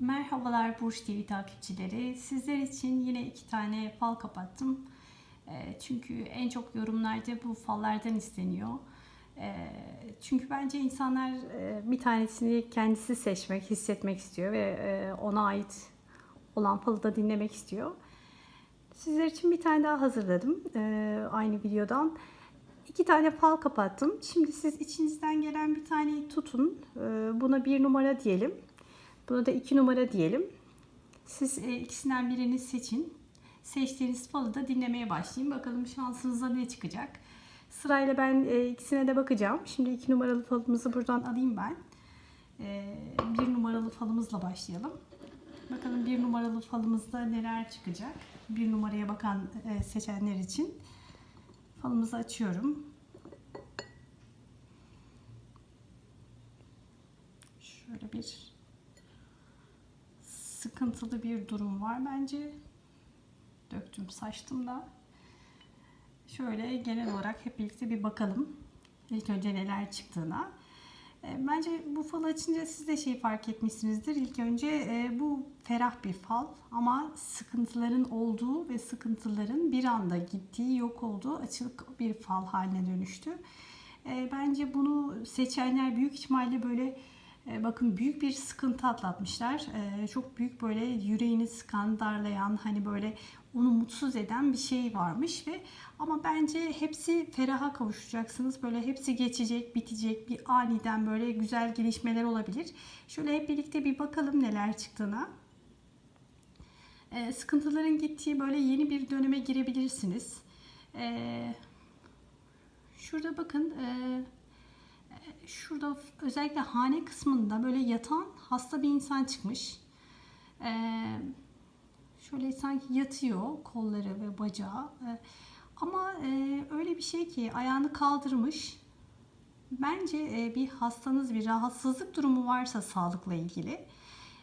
Merhabalar Burç TV takipçileri. Sizler için yine iki tane fal kapattım. Eee, Çünkü en çok yorumlarda bu fallardan isteniyor. Eee, Çünkü bence insanlar eee, bir tanesini kendisi seçmek, hissetmek istiyor ve eee, ona ait olan falı da dinlemek istiyor. Sizler için bir tane daha hazırladım eee, aynı videodan. İki tane fal kapattım. Şimdi siz içinizden gelen bir taneyi tutun. Buna bir numara diyelim. Buna da iki numara diyelim. Siz e, ikisinden birini seçin. Seçtiğiniz falı da dinlemeye başlayın. Bakalım şansınıza ne çıkacak. Sırayla ben e, ikisine de bakacağım. Şimdi iki numaralı falımızı buradan alayım ben. E, bir numaralı falımızla başlayalım. Bakalım bir numaralı falımızda neler çıkacak. Bir numaraya bakan e, seçenler için. Falımızı açıyorum. Şöyle bir sıkıntılı bir durum var bence. Döktüm saçtım da. Şöyle genel olarak hep birlikte bir bakalım. İlk önce neler çıktığına. E, Bence bu fal açınca siz de şey fark etmişsinizdir. İlk önce e, bu ferah bir fal ama sıkıntıların olduğu ve sıkıntıların bir anda gittiği, yok olduğu açık bir fal haline dönüştü. E, Bence bunu seçenler büyük ihtimalle böyle bakın büyük bir sıkıntı atlatmışlar. E, çok büyük böyle yüreğini sıkan, darlayan, hani böyle onu mutsuz eden bir şey varmış ve ama bence hepsi feraha kavuşacaksınız. Böyle hepsi geçecek, bitecek. Bir aniden böyle güzel gelişmeler olabilir. Şöyle hep birlikte bir bakalım neler çıktığına. E, sıkıntıların gittiği böyle yeni bir döneme girebilirsiniz. E, şurada bakın e, şurada özellikle hane kısmında böyle yatan hasta bir insan çıkmış. Ee, şöyle sanki yatıyor kolları ve bacağı. Ee, ama e, öyle bir şey ki ayağını kaldırmış. Bence e, bir hastanız bir rahatsızlık durumu varsa sağlıkla ilgili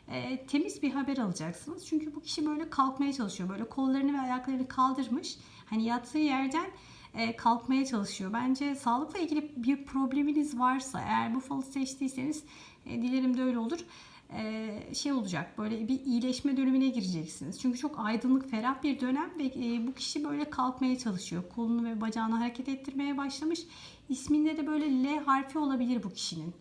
e, temiz bir haber alacaksınız. Çünkü bu kişi böyle kalkmaya çalışıyor. Böyle kollarını ve ayaklarını kaldırmış. Hani yattığı yerden kalkmaya çalışıyor. Bence sağlıkla ilgili bir probleminiz varsa eğer bu falı seçtiyseniz e, dilerim de öyle olur. E, şey olacak böyle bir iyileşme dönemine gireceksiniz. Çünkü çok aydınlık, ferah bir dönem ve e, bu kişi böyle kalkmaya çalışıyor. Kolunu ve bacağını hareket ettirmeye başlamış. İsminde de böyle L harfi olabilir bu kişinin.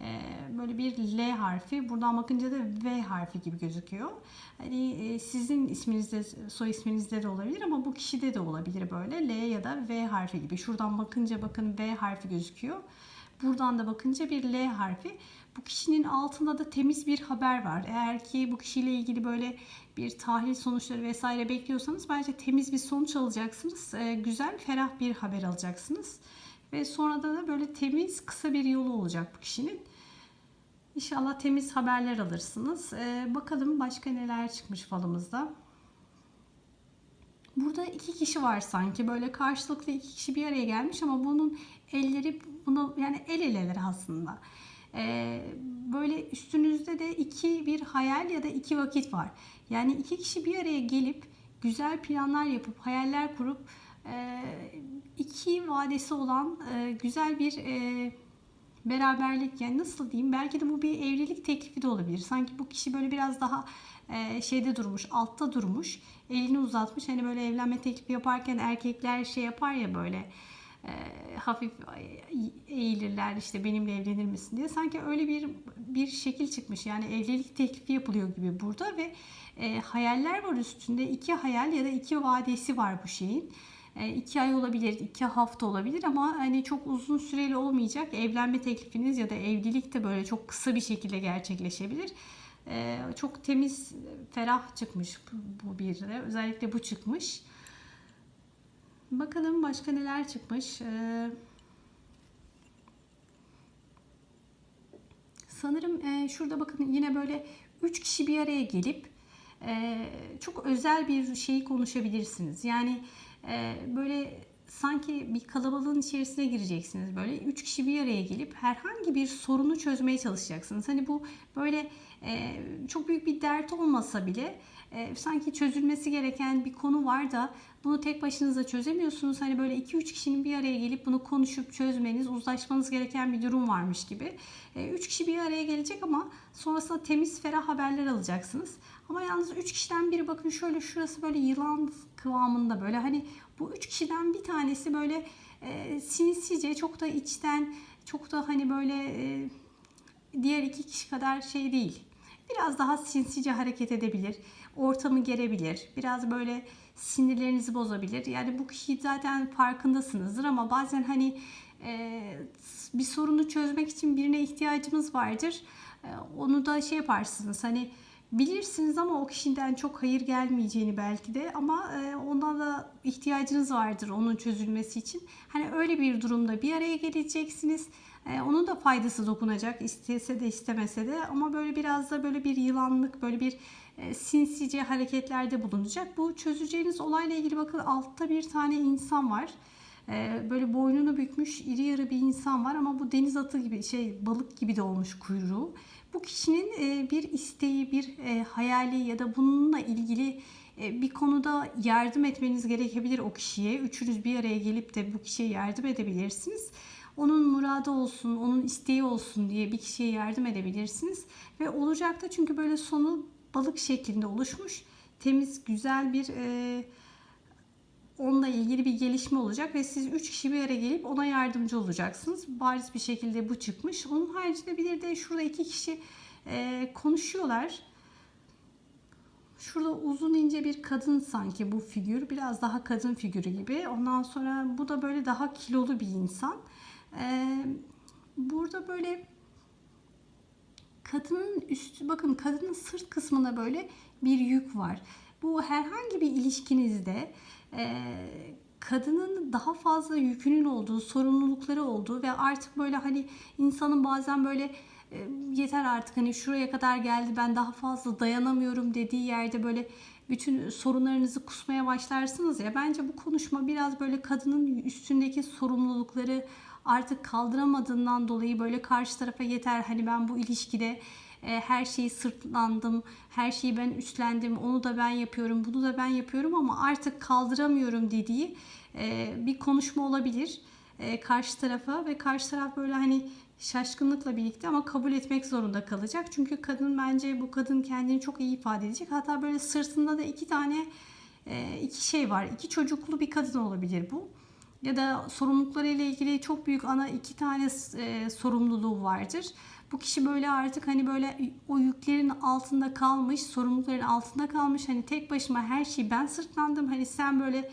E, böyle bir L harfi. Buradan bakınca da V harfi gibi gözüküyor. Hani e, sizin isminizde, soy isminizde de olabilir ama bu kişide de olabilir böyle L ya da V harfi gibi. Şuradan bakınca bakın V harfi gözüküyor. Buradan da bakınca bir L harfi. Bu kişinin altında da temiz bir haber var. Eğer ki bu kişiyle ilgili böyle bir tahlil sonuçları vesaire bekliyorsanız bence temiz bir sonuç alacaksınız. E, güzel, ferah bir haber alacaksınız. Ve sonra da böyle temiz, kısa bir yolu olacak bu kişinin. İnşallah temiz haberler alırsınız. Ee, bakalım başka neler çıkmış falımızda. Burada iki kişi var sanki. Böyle karşılıklı iki kişi bir araya gelmiş ama bunun elleri buna yani el eleler aslında. Ee, böyle üstünüzde de iki bir hayal ya da iki vakit var. Yani iki kişi bir araya gelip güzel planlar yapıp hayaller kurup e, iki vadesi olan e, güzel bir e, beraberlik yani nasıl diyeyim belki de bu bir evlilik teklifi de olabilir. Sanki bu kişi böyle biraz daha e, şeyde durmuş, altta durmuş, elini uzatmış. Hani böyle evlenme teklifi yaparken erkekler şey yapar ya böyle e, hafif eğilirler işte benimle evlenir misin diye. Sanki öyle bir bir şekil çıkmış. Yani evlilik teklifi yapılıyor gibi burada ve e, hayaller var üstünde. iki hayal ya da iki vadesi var bu şeyin. E, iki ay olabilir, iki hafta olabilir ama hani çok uzun süreli olmayacak. Evlenme teklifiniz ya da evlilik de böyle çok kısa bir şekilde gerçekleşebilir. E, çok temiz, ferah çıkmış bu bir de. Özellikle bu çıkmış. Bakalım başka neler çıkmış. E, sanırım e, şurada bakın yine böyle üç kişi bir araya gelip çok özel bir şeyi konuşabilirsiniz. Yani ee, böyle sanki bir kalabalığın içerisine gireceksiniz böyle üç kişi bir araya gelip herhangi bir sorunu çözmeye çalışacaksınız. Hani bu böyle e, çok büyük bir dert olmasa bile e, sanki çözülmesi gereken bir konu var da bunu tek başınıza çözemiyorsunuz. Hani böyle 2-3 kişinin bir araya gelip bunu konuşup çözmeniz, uzlaşmanız gereken bir durum varmış gibi. 3 kişi bir araya gelecek ama sonrasında temiz, ferah haberler alacaksınız. Ama yalnız 3 kişiden biri bakın şöyle şurası böyle yılan kıvamında böyle hani bu 3 kişiden bir tanesi böyle e, sinsice çok da içten çok da hani böyle e, diğer iki kişi kadar şey değil. Biraz daha sinsice hareket edebilir. Ortamı gerebilir. Biraz böyle sinirlerinizi bozabilir. Yani bu kişi zaten farkındasınızdır ama bazen hani e, bir sorunu çözmek için birine ihtiyacımız vardır. E, onu da şey yaparsınız hani bilirsiniz ama o kişiden çok hayır gelmeyeceğini belki de ama e, ondan da ihtiyacınız vardır onun çözülmesi için. Hani öyle bir durumda bir araya geleceksiniz. E, onun da faydası dokunacak istese de istemese de ama böyle biraz da böyle bir yılanlık böyle bir e, sinsice hareketlerde bulunacak. Bu çözeceğiniz olayla ilgili bakın altta bir tane insan var. Böyle boynunu bükmüş iri yarı bir insan var ama bu deniz atı gibi şey balık gibi de olmuş kuyruğu. Bu kişinin e, bir isteği, bir e, hayali ya da bununla ilgili e, bir konuda yardım etmeniz gerekebilir o kişiye. Üçünüz bir araya gelip de bu kişiye yardım edebilirsiniz. Onun muradı olsun, onun isteği olsun diye bir kişiye yardım edebilirsiniz. Ve olacak da çünkü böyle sonu balık şeklinde oluşmuş. Temiz, güzel bir e, onunla ilgili bir gelişme olacak ve siz üç kişi bir araya gelip ona yardımcı olacaksınız. Bariz bir şekilde bu çıkmış. Onun haricinde bir de şurada iki kişi e, konuşuyorlar. Şurada uzun ince bir kadın sanki bu figür. Biraz daha kadın figürü gibi. Ondan sonra bu da böyle daha kilolu bir insan. Ee, burada böyle kadının üstü bakın kadının sırt kısmında böyle bir yük var. Bu herhangi bir ilişkinizde e, kadının daha fazla yükünün olduğu, sorumlulukları olduğu ve artık böyle hani insanın bazen böyle e, yeter artık hani şuraya kadar geldi ben daha fazla dayanamıyorum dediği yerde böyle bütün sorunlarınızı kusmaya başlarsınız ya bence bu konuşma biraz böyle kadının üstündeki sorumlulukları artık kaldıramadığından dolayı böyle karşı tarafa yeter hani ben bu ilişkide e, her şeyi sırtlandım, her şeyi ben üstlendim, onu da ben yapıyorum, bunu da ben yapıyorum ama artık kaldıramıyorum dediği e, bir konuşma olabilir e, karşı tarafa ve karşı taraf böyle hani şaşkınlıkla birlikte ama kabul etmek zorunda kalacak. Çünkü kadın bence bu kadın kendini çok iyi ifade edecek. Hatta böyle sırtında da iki tane iki şey var. İki çocuklu bir kadın olabilir bu ya da sorumluluklarıyla ilgili çok büyük ana iki tane e, sorumluluğu vardır. Bu kişi böyle artık hani böyle o yüklerin altında kalmış, sorumlulukların altında kalmış. Hani tek başıma her şeyi ben sırtlandım. Hani sen böyle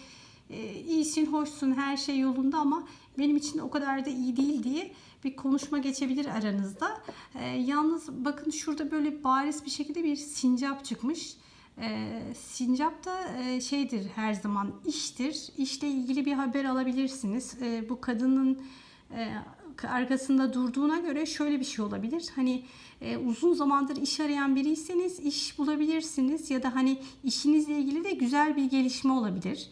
e, iyisin, hoşsun, her şey yolunda ama benim için o kadar da iyi değil diye bir konuşma geçebilir aranızda. E, yalnız bakın şurada böyle bariz bir şekilde bir sincap çıkmış. E, sincap da e, şeydir her zaman iştir. İşle ilgili bir haber alabilirsiniz. E, bu kadının e, arkasında durduğuna göre şöyle bir şey olabilir. Hani e, uzun zamandır iş arayan biriyseniz iş bulabilirsiniz ya da hani işinizle ilgili de güzel bir gelişme olabilir.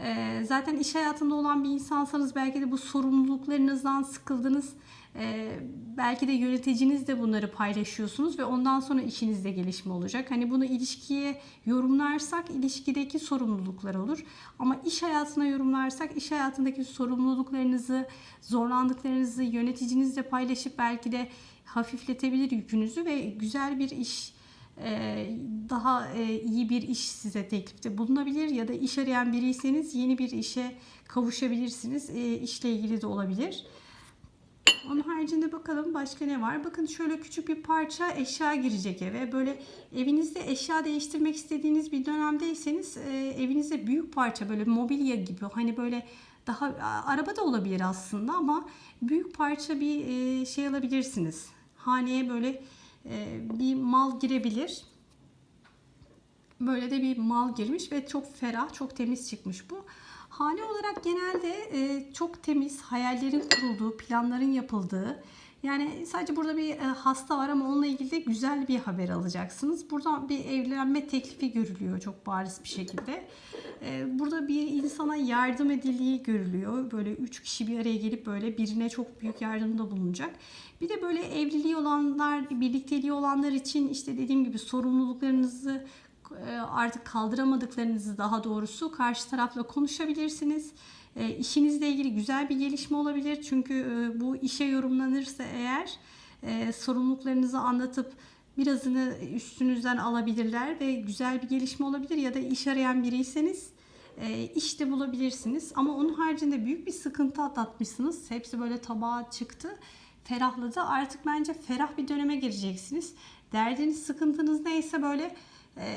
E, zaten iş hayatında olan bir insansanız belki de bu sorumluluklarınızdan sıkıldınız ee, belki de yöneticiniz de bunları paylaşıyorsunuz ve ondan sonra işinizde gelişme olacak. Hani bunu ilişkiye yorumlarsak ilişkideki sorumluluklar olur. Ama iş hayatına yorumlarsak iş hayatındaki sorumluluklarınızı, zorlandıklarınızı yöneticinizle paylaşıp belki de hafifletebilir yükünüzü ve güzel bir iş e, daha e, iyi bir iş size teklifte bulunabilir ya da iş arayan biriyseniz yeni bir işe kavuşabilirsiniz. E, işle ilgili de olabilir. Onun haricinde bakalım başka ne var. Bakın şöyle küçük bir parça eşya girecek eve. Böyle evinizde eşya değiştirmek istediğiniz bir dönemdeyseniz e, evinizde büyük parça böyle mobilya gibi hani böyle daha araba da olabilir aslında ama büyük parça bir e, şey alabilirsiniz. Haneye böyle e, bir mal girebilir. Böyle de bir mal girmiş ve çok ferah, çok temiz çıkmış bu. Hane olarak genelde e, çok temiz, hayallerin kurulduğu, planların yapıldığı, Yani sadece burada bir e, hasta var ama onunla ilgili de güzel bir haber alacaksınız. Burada bir evlenme teklifi görülüyor çok bariz bir şekilde. E, burada bir insana yardım edildiği görülüyor. Böyle üç kişi bir araya gelip böyle birine çok büyük yardımda bulunacak. Bir de böyle evliliği olanlar, birlikteliği olanlar için işte dediğim gibi sorumluluklarınızı artık kaldıramadıklarınızı daha doğrusu karşı tarafla konuşabilirsiniz. E, işinizle ilgili güzel bir gelişme olabilir. Çünkü e, bu işe yorumlanırsa eğer e, sorumluluklarınızı anlatıp birazını üstünüzden alabilirler ve güzel bir gelişme olabilir ya da iş arayan biriyseniz e, işte bulabilirsiniz. Ama onun haricinde büyük bir sıkıntı atlatmışsınız. Hepsi böyle tabağa çıktı. Ferahladı. Artık bence ferah bir döneme gireceksiniz. Derdiniz, sıkıntınız neyse böyle e,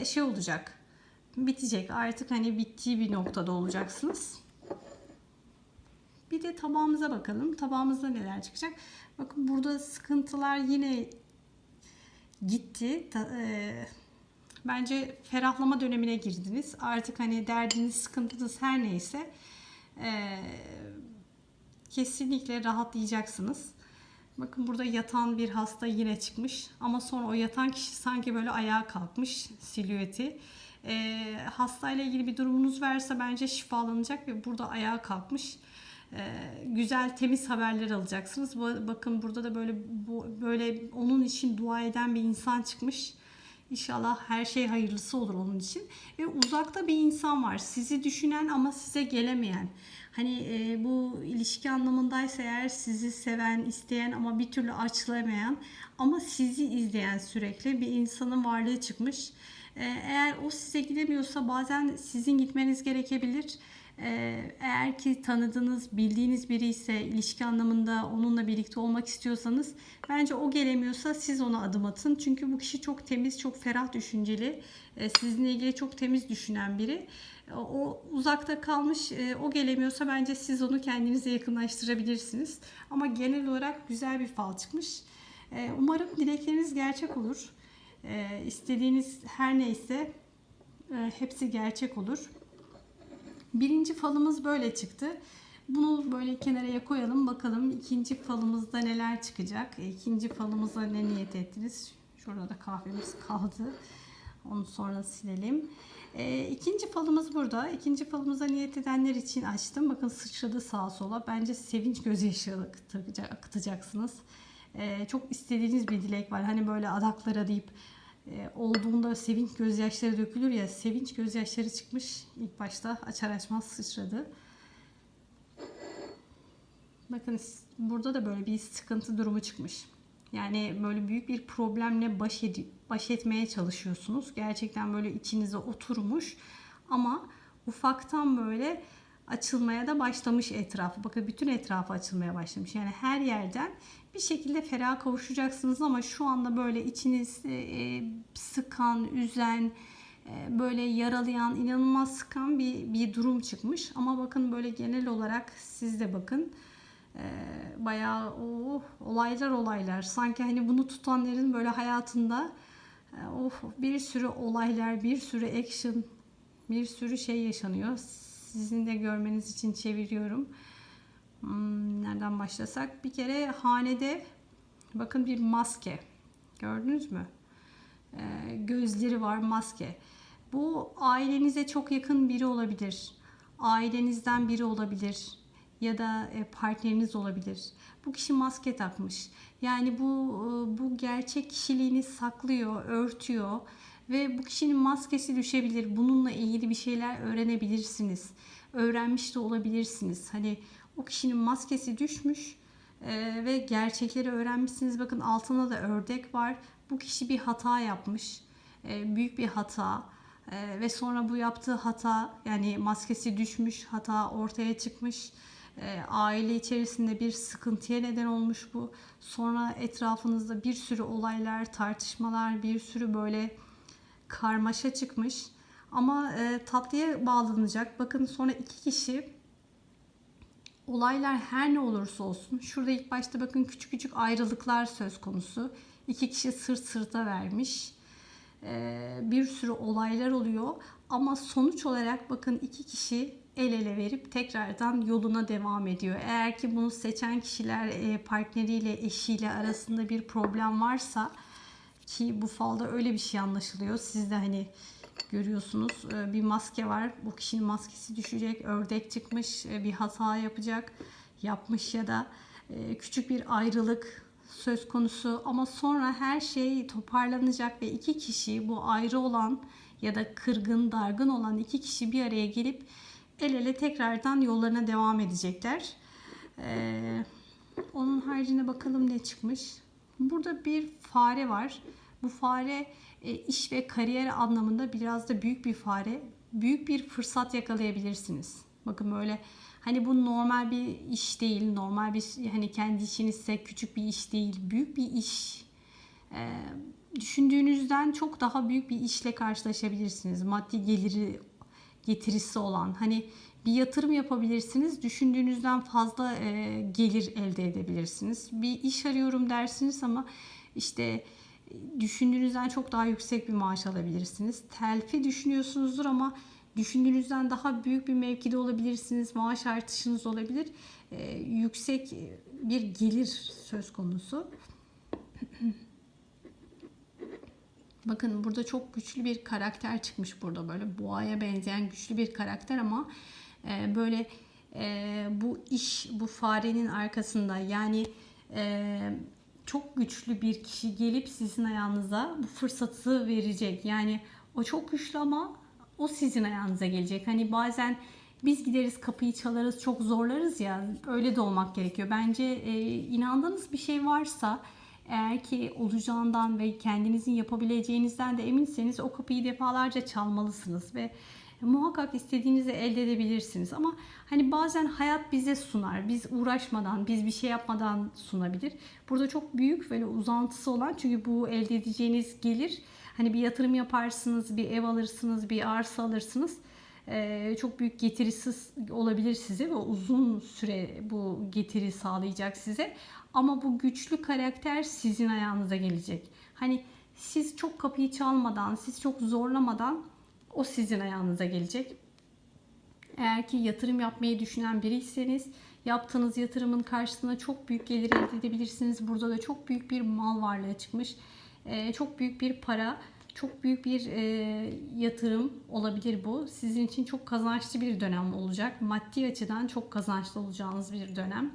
şey olacak. Bitecek. Artık hani bittiği bir noktada olacaksınız. Bir de tabağımıza bakalım. Tabağımızda neler çıkacak? Bakın burada sıkıntılar yine gitti. E, bence ferahlama dönemine girdiniz. Artık hani derdiniz, sıkıntınız her neyse e, kesinlikle rahatlayacaksınız. Bakın burada yatan bir hasta yine çıkmış. Ama sonra o yatan kişi sanki böyle ayağa kalkmış silüeti. E, hastayla ilgili bir durumunuz varsa bence şifalanacak ve burada ayağa kalkmış. E, güzel temiz haberler alacaksınız. Bakın burada da böyle böyle onun için dua eden bir insan çıkmış. İnşallah her şey hayırlısı olur onun için. Ve uzakta bir insan var. Sizi düşünen ama size gelemeyen. Hani e, bu ilişki anlamındaysa eğer sizi seven, isteyen ama bir türlü açılamayan ama sizi izleyen sürekli bir insanın varlığı çıkmış. E, eğer o size gidemiyorsa bazen sizin gitmeniz gerekebilir. Ee, Eğer ki tanıdığınız, bildiğiniz biri ise ilişki anlamında onunla birlikte olmak istiyorsanız bence o gelemiyorsa siz ona adım atın. Çünkü bu kişi çok temiz, çok ferah düşünceli, e, sizinle ilgili çok temiz düşünen biri. E, O uzakta kalmış, e, o gelemiyorsa bence siz onu kendinize yakınlaştırabilirsiniz. Ama genel olarak güzel bir fal çıkmış. Umarım dilekleriniz gerçek olur. İstediğiniz her neyse hepsi gerçek olur. Birinci falımız böyle çıktı. Bunu böyle kenaraya koyalım bakalım ikinci falımızda neler çıkacak. İkinci falımıza ne niyet ettiniz? Şurada da kahvemiz kaldı. Onu sonra silelim. E, ikinci falımız burada. İkinci falımıza niyet edenler için açtım. Bakın sıçradı sağa sola. Bence sevinç gözyaşı akıtacak- akıtacaksınız. E, çok istediğiniz bir dilek var. Hani böyle adaklara deyip olduğunda sevinç gözyaşları dökülür ya sevinç gözyaşları çıkmış ilk başta açar açmaz sıçradı. Bakın burada da böyle bir sıkıntı durumu çıkmış. Yani böyle büyük bir problemle baş, edi- baş etmeye çalışıyorsunuz. Gerçekten böyle içinize oturmuş ama ufaktan böyle açılmaya da başlamış etrafı. Bakın bütün etrafı açılmaya başlamış. Yani her yerden bir şekilde ferah kavuşacaksınız ama şu anda böyle içiniz e, e, sıkan, üzen, e, böyle yaralayan, inanılmaz sıkan bir, bir durum çıkmış. Ama bakın böyle genel olarak siz de bakın. E, bayağı oh, olaylar olaylar. Sanki hani bunu tutanların böyle hayatında e, of bir sürü olaylar, bir sürü action, bir sürü şey yaşanıyor. Sizin de görmeniz için çeviriyorum. Hmm, nereden başlasak? Bir kere hanede bakın bir maske. Gördünüz mü? Ee, gözleri var maske. Bu ailenize çok yakın biri olabilir. Ailenizden biri olabilir. Ya da e, partneriniz olabilir. Bu kişi maske takmış. Yani bu e, bu gerçek kişiliğini saklıyor, örtüyor ve bu kişinin maskesi düşebilir. Bununla ilgili bir şeyler öğrenebilirsiniz. Öğrenmiş de olabilirsiniz. Hani o kişinin maskesi düşmüş e, ve gerçekleri öğrenmişsiniz. Bakın altında da ördek var. Bu kişi bir hata yapmış. E, büyük bir hata. E, ve sonra bu yaptığı hata yani maskesi düşmüş, hata ortaya çıkmış. Aile içerisinde bir sıkıntıya neden olmuş bu. Sonra etrafınızda bir sürü olaylar, tartışmalar, bir sürü böyle karmaşa çıkmış. Ama e, tatlıya bağlanacak. Bakın sonra iki kişi olaylar her ne olursa olsun. Şurada ilk başta bakın küçük küçük ayrılıklar söz konusu. İki kişi sırt sırta vermiş. E, bir sürü olaylar oluyor. Ama sonuç olarak bakın iki kişi el ele verip tekrardan yoluna devam ediyor. Eğer ki bunu seçen kişiler e, partneriyle, eşiyle arasında bir problem varsa ki bu falda öyle bir şey anlaşılıyor. Siz de hani görüyorsunuz e, bir maske var. Bu kişinin maskesi düşecek. Ördek çıkmış. e, Bir hata yapacak. Yapmış ya da e, küçük bir ayrılık söz konusu ama sonra her şey toparlanacak ve iki kişi bu ayrı olan ya da kırgın, dargın olan iki kişi bir araya gelip el ele tekrardan yollarına devam edecekler. Ee, onun haricinde bakalım ne çıkmış. Burada bir fare var. Bu fare e, iş ve kariyer anlamında biraz da büyük bir fare. Büyük bir fırsat yakalayabilirsiniz. Bakın böyle hani bu normal bir iş değil. Normal bir hani kendi işinizse küçük bir iş değil. Büyük bir iş. Ee, düşündüğünüzden çok daha büyük bir işle karşılaşabilirsiniz. Maddi geliri getirisi olan. Hani bir yatırım yapabilirsiniz. Düşündüğünüzden fazla e, gelir elde edebilirsiniz. Bir iş arıyorum dersiniz ama işte e, düşündüğünüzden çok daha yüksek bir maaş alabilirsiniz. Telfi düşünüyorsunuzdur ama düşündüğünüzden daha büyük bir mevkide olabilirsiniz. Maaş artışınız olabilir. E, yüksek bir gelir söz konusu. Bakın burada çok güçlü bir karakter çıkmış burada böyle boğaya benzeyen güçlü bir karakter ama e, böyle e, bu iş bu farenin arkasında yani e, çok güçlü bir kişi gelip sizin ayağınıza bu fırsatı verecek. Yani o çok güçlü ama o sizin ayağınıza gelecek. Hani bazen biz gideriz kapıyı çalarız çok zorlarız ya öyle de olmak gerekiyor. Bence e, inandığınız bir şey varsa eğer ki olacağından ve kendinizin yapabileceğinizden de eminseniz o kapıyı defalarca çalmalısınız ve muhakkak istediğinizi elde edebilirsiniz. Ama hani bazen hayat bize sunar. Biz uğraşmadan, biz bir şey yapmadan sunabilir. Burada çok büyük böyle uzantısı olan çünkü bu elde edeceğiniz gelir hani bir yatırım yaparsınız, bir ev alırsınız, bir arsa alırsınız. Ee, çok büyük getirisi olabilir size ve uzun süre bu getiri sağlayacak size. Ama bu güçlü karakter sizin ayağınıza gelecek. Hani siz çok kapıyı çalmadan, siz çok zorlamadan o sizin ayağınıza gelecek. Eğer ki yatırım yapmayı düşünen biriyseniz yaptığınız yatırımın karşısına çok büyük gelir elde edebilirsiniz. Burada da çok büyük bir mal varlığı çıkmış. Ee, çok büyük bir para, çok büyük bir e, yatırım olabilir bu. Sizin için çok kazançlı bir dönem olacak. Maddi açıdan çok kazançlı olacağınız bir dönem.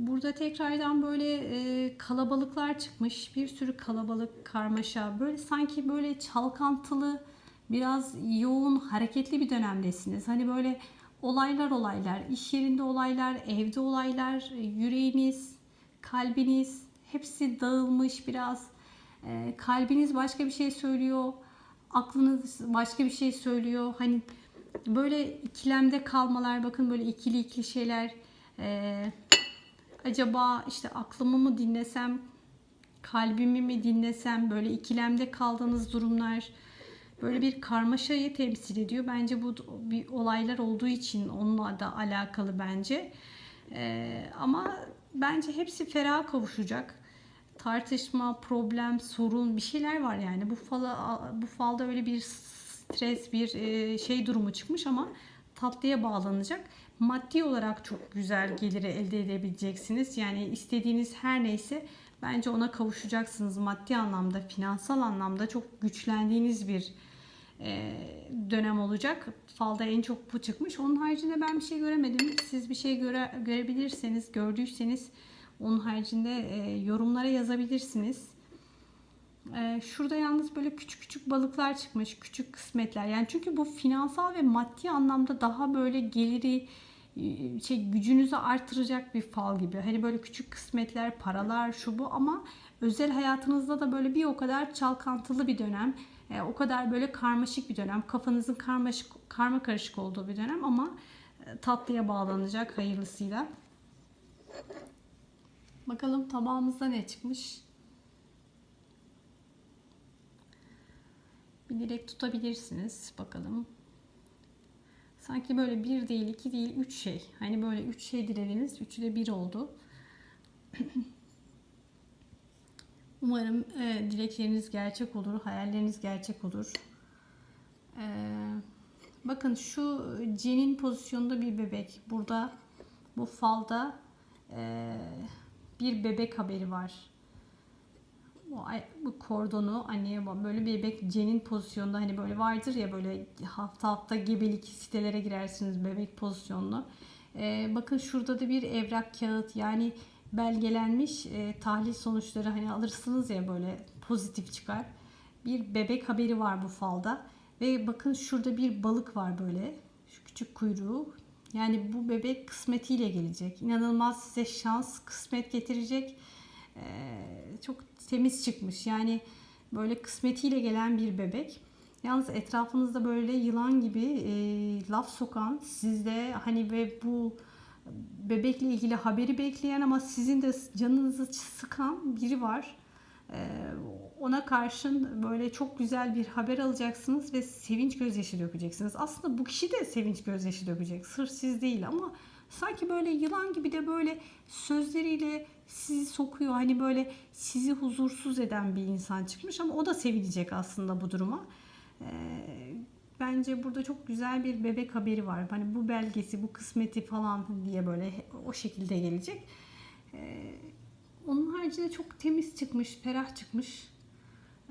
Burada tekrardan böyle e, kalabalıklar çıkmış. Bir sürü kalabalık, karmaşa. Böyle sanki böyle çalkantılı, biraz yoğun, hareketli bir dönemdesiniz. Hani böyle olaylar olaylar, iş yerinde olaylar, evde olaylar, yüreğiniz, kalbiniz hepsi dağılmış biraz. E, kalbiniz başka bir şey söylüyor, aklınız başka bir şey söylüyor. Hani böyle ikilemde kalmalar, bakın böyle ikili ikili şeyler. E, acaba işte aklımı mı dinlesem, kalbimi mi dinlesem böyle ikilemde kaldığınız durumlar böyle bir karmaşayı temsil ediyor. Bence bu bir olaylar olduğu için onunla da alakalı bence. Ee, ama bence hepsi ferah kavuşacak. Tartışma, problem, sorun bir şeyler var yani. Bu fala, bu falda öyle bir stres, bir e, şey durumu çıkmış ama tatlıya bağlanacak. Maddi olarak çok güzel geliri elde edebileceksiniz. Yani istediğiniz her neyse bence ona kavuşacaksınız. Maddi anlamda, finansal anlamda çok güçlendiğiniz bir e, dönem olacak. Falda en çok bu çıkmış. Onun haricinde ben bir şey göremedim. Siz bir şey göre, görebilirseniz, gördüyseniz onun haricinde e, yorumlara yazabilirsiniz. Ee, şurada yalnız böyle küçük küçük balıklar çıkmış. Küçük kısmetler. Yani çünkü bu finansal ve maddi anlamda daha böyle geliri e, şey gücünüzü artıracak bir fal gibi. Hani böyle küçük kısmetler, paralar, şu bu ama özel hayatınızda da böyle bir o kadar çalkantılı bir dönem. E, o kadar böyle karmaşık bir dönem. Kafanızın karmaşık karma karışık olduğu bir dönem ama e, tatlıya bağlanacak hayırlısıyla. Bakalım tabağımızda ne çıkmış? Bir dilek tutabilirsiniz. Bakalım. Sanki böyle bir değil, iki değil, üç şey. Hani böyle üç şey dilediniz. Üçü de bir oldu. Umarım e, dilekleriniz gerçek olur. Hayalleriniz gerçek olur. E, Bakın şu cenin pozisyonunda bir bebek. Burada bu falda eee, bir bebek haberi var. Bu, kordonu anneye bak- böyle bebek cenin pozisyonda hani böyle vardır ya böyle hafta hafta gebelik sitelere girersiniz bebek pozisyonlu. Ee, bakın şurada da bir evrak kağıt yani belgelenmiş e, tahlil sonuçları hani alırsınız ya böyle pozitif çıkar. Bir bebek haberi var bu falda ve bakın şurada bir balık var böyle şu küçük kuyruğu. Yani bu bebek kısmetiyle gelecek. İnanılmaz size şans, kısmet getirecek. Ee, çok temiz çıkmış. Yani böyle kısmetiyle gelen bir bebek. Yalnız etrafınızda böyle yılan gibi e, laf sokan, sizde hani ve bu bebekle ilgili haberi bekleyen ama sizin de canınızı sıkan biri var. Ee, ona karşın böyle çok güzel bir haber alacaksınız ve sevinç gözyaşı dökeceksiniz. Aslında bu kişi de sevinç gözyaşı dökecek. Sırf siz değil ama sanki böyle yılan gibi de böyle sözleriyle sizi sokuyor. Hani böyle sizi huzursuz eden bir insan çıkmış ama o da sevinecek aslında bu duruma. Ee, bence burada çok güzel bir bebek haberi var. Hani bu belgesi, bu kısmeti falan diye böyle o şekilde gelecek. Ee, onun haricinde çok temiz çıkmış, ferah çıkmış.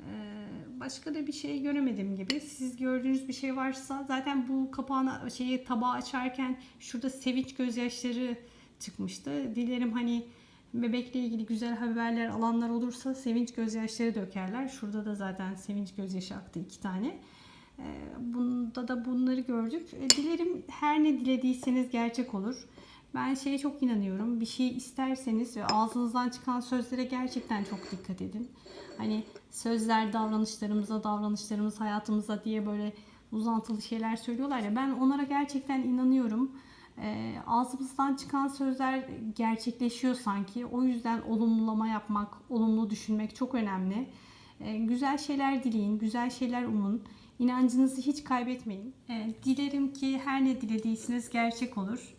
Ee, başka da bir şey göremedim gibi. Siz gördüğünüz bir şey varsa zaten bu kapağını şeyi tabağı açarken şurada sevinç gözyaşları çıkmıştı. Dilerim hani bebekle ilgili güzel haberler alanlar olursa sevinç gözyaşları dökerler. Şurada da zaten sevinç gözyaşı aktı iki tane. Ee, Bunda da bunları gördük. E, Dilerim her ne dilediyseniz gerçek olur. Ben şeye çok inanıyorum. Bir şey isterseniz ve ağzınızdan çıkan sözlere gerçekten çok dikkat edin. Hani sözler davranışlarımıza, davranışlarımız hayatımıza diye böyle uzantılı şeyler söylüyorlar ya. Ben onlara gerçekten inanıyorum. Ee, ağzımızdan çıkan sözler gerçekleşiyor sanki. O yüzden olumlama yapmak, olumlu düşünmek çok önemli. Ee, güzel şeyler dileyin, güzel şeyler umun. İnancınızı hiç kaybetmeyin. Ee, dilerim ki her ne dilediyseniz gerçek olur.